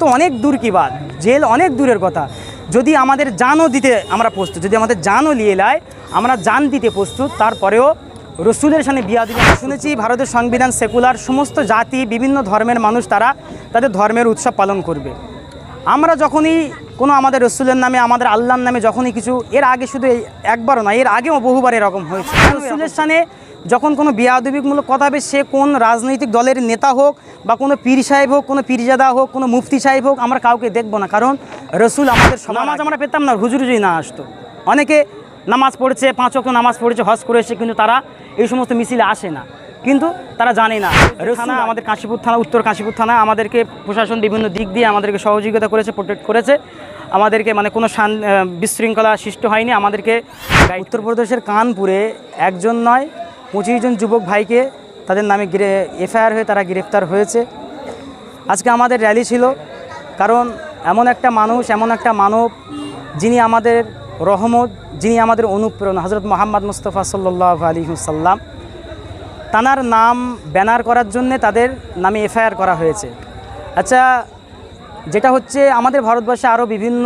তো অনেক দূর কি বাদ জেল অনেক দূরের কথা। যদি আমাদের জানও দিতে আমরা প্রস্তুত যদি আমাদের জানও নিয়ে নেয় আমরা জান দিতে প্রস্তুত। তারপরেও রসুলের সামনে বিয়া দিবে শুনেছি ভারতের সংবিধান সেকুলার সমস্ত জাতি বিভিন্ন ধর্মের মানুষ তারা তাদের ধর্মের উৎসব পালন করবে। আমরা যখনই কোনো আমাদের রসুলের নামে আমাদের আল্লাহর নামে যখনই কিছু এর আগে শুধু একবারও না এর আগেও বহুবার এরকম হয়েছে। রসুলের সামনে যখন কোনো বিয়াদবিকমূলক কথা হবে সে কোন রাজনৈতিক দলের নেতা হোক বা কোনো পীর সাহেব হোক কোনো পীরজাদা হোক কোনো মুফতি সাহেব হোক আমরা কাউকে দেখব না। কারণ রসুল আমাদের নামাজ আমরা পেতাম না হুজুর যদি না আসতো। অনেকে নামাজ পড়েছে পাঁচ অক্ট নামাজ পড়েছে হজ করেছে কিন্তু তারা এই সমস্ত মিছিলে আসে না। কিন্তু তারা জানে না। থানা আমাদের কাশীপুর থানা উত্তর কাশীপুর থানা আমাদেরকে প্রশাসন বিভিন্ন দিক দিয়ে আমাদেরকে সহযোগিতা করেছে প্রোটেক্ট করেছে। আমাদেরকে মানে কোনো শান বিশৃঙ্খলা সৃষ্টি হয়নি আমাদেরকে উত্তরপ্রদেশের কানপুরে একজন নয় পঁচিশ জন যুবক ভাইকে তাদের নামে এফআইআর হয়ে তারা গ্রেফতার হয়েছে। আজকে আমাদের র্যালি ছিল, কারণ এমন একটা মানুষ, এমন একটা মানব যিনি আমাদের রহমত, যিনি আমাদের অনুপ্রেরণা হজরত মোহাম্মদ মুস্তফা সাল্লাহ আলী সাল্লাম তানার নাম ব্যানার করার জন্য তাদের নামে এফআইআর করা হয়েছে। আচ্ছা যেটা হচ্ছে আমাদের ভারতবর্ষে আরও বিভিন্ন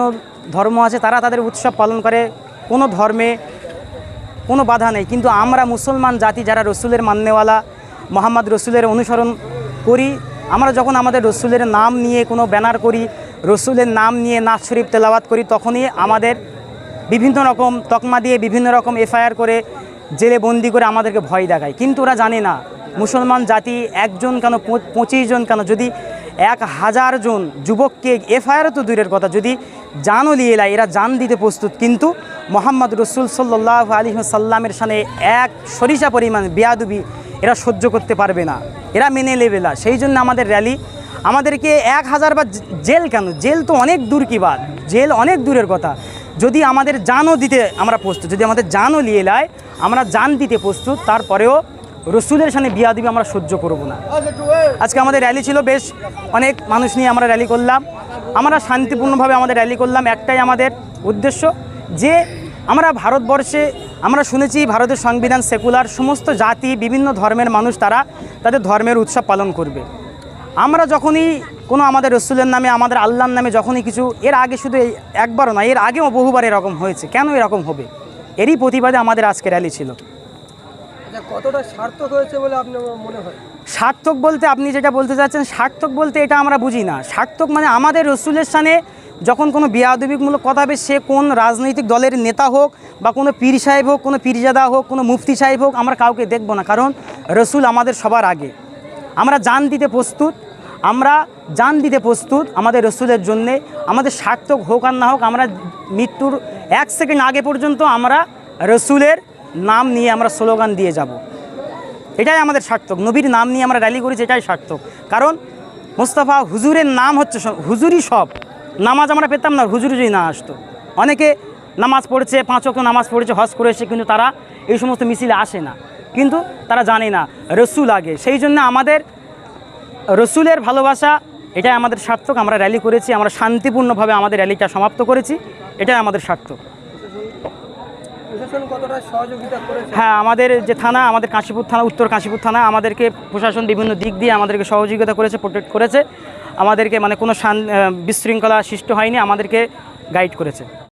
ধর্ম আছে, তারা তাদের উৎসব পালন করে। কোনো ধর্মে কোনো বাধা নেই। কিন্তু আমরা মুসলমান জাতি যারা রসুলের মান্যওয়ালা, মোহাম্মদ রসুলের অনুসরণ করি, আমরা যখন আমাদের রসুলের নাম নিয়ে কোনো ব্যানার করি, রসুলের নাম নিয়ে নাচ শরীফ তেলাওয়াত করি, তখনই আমাদের বিভিন্ন রকম তকমা দিয়ে বিভিন্ন রকম এফআইআর করে জেলে বন্দি করে আমাদেরকে ভয় দেখায়। কিন্তু ওরা জানে না, মুসলমান জাতি একজন কেন পঁচিশ জন কেন? যদি এক হাজার জন যুবককে এফআইআর তো দূরের কথা, যদি জানও লিয়ে এরা জান দিতে প্রস্তুত। কিন্তু মোহাম্মদ রসুল সাল্লাহ আলী সাল্লামের সামনে এক সরিষা পরিমাণ বেয়াদুবি এরা সহ্য করতে পারবে না। এরা মেনে নেবে না। সেই জন্য আমাদের র্যালি আমাদেরকে এক হাজার বা জেল কেন? জেল তো অনেক দূর কি বাদ জেল অনেক দূরের কথা। যদি আমাদের জানও দিতে আমরা প্রস্তুত, যদি আমাদের জানও নিয়ে নেয়, আমরা জান দিতে প্রস্তুত, তারপরেও রসুলের সামনে বিয়া দিবে আমরা সহ্য করব না। আজকে আমাদের র্যালি ছিল বেশ অনেক মানুষ নিয়ে আমরা র্যালি করলাম। আমরা শান্তিপূর্ণভাবে আমাদের র্যালি করলাম। একটাই আমাদের উদ্দেশ্য যে আমরা ভারতবর্ষে আমরা শুনেছি ভারতের সংবিধান সেকুলার সমস্ত জাতি বিভিন্ন ধর্মের মানুষ তারা তাদের ধর্মের উৎসব পালন করবে। আমরা যখনই কোনো আমাদের রসুলের নামে আমাদের আল্লাহর নামে যখনই কিছু এর আগে শুধু একবারও না এর আগেও বহুবার এরকম হয়েছে। কেন এরকম হবে? এরই প্রতিবাদে আমাদের আজকে র্যালি ছিল। আচ্ছা কতটা সার্থক হয়েছে বলে আপনার মনে হয়? সার্থক বলতে আপনি যেটা বলতে চাচ্ছেন সার্থক বলতে এটা আমরা বুঝি না। সার্থক মানে আমাদের রসুলের সানে যখন কোনো বিয়াদবিকমূলক কথা হবে, সে কোন রাজনৈতিক দলের নেতা হোক বা কোনো পীর সাহেব হোক, কোনো পীরজাদা হোক, কোনো মুফতি সাহেব হোক, আমরা কাউকে দেখব না। কারণ রসুল আমাদের সবার আগে। আমরা জান দিতে প্রস্তুত, আমরা জান দিতে প্রস্তুত আমাদের রসুলের জন্যে। আমাদের সার্থক হোক আর না হোক, আমরা মৃত্যুর এক সেকেন্ড আগে পর্যন্ত আমরা রসুলের নাম নিয়ে আমরা স্লোগান দিয়ে যাব। এটাই আমাদের সার্থক। নবীর নাম নিয়ে আমরা র্যালি করেছি, এটাই সার্থক। কারণ মোস্তফা হুজুরের নাম হচ্ছে হুজুরই সব। নামাজ আমরা পেতাম না, হুজুর যদি না আসতো। অনেকে নামাজ পড়েছে, পাঁচ অক্ট নামাজ পড়েছে, হজ করেছে কিন্তু তারা এই সমস্ত মিছিলে আসে না। কিন্তু তারা জানে না, রসুল আগে। সেই জন্য আমাদের রসুলের ভালোবাসা, এটাই আমাদের সার্থক। আমরা র্যালি করেছি, আমরা শান্তিপূর্ণভাবে আমাদের র্যালিটা সমাপ্ত করেছি, এটাই আমাদের সার্থক। প্রশাসন কতটা সহযোগিতা করেছে? হ্যাঁ আমাদের যে থানা, আমাদের কাশীপুর থানা, উত্তর কাশীপুর থানা, আমাদেরকে প্রশাসন বিভিন্ন দিক দিয়ে আমাদেরকে সহযোগিতা করেছে প্রোটেক্ট করেছে। আমাদেরকে মানে কোনো বিশৃঙ্খলা সৃষ্টি হয়নি, আমাদেরকে গাইড করেছে।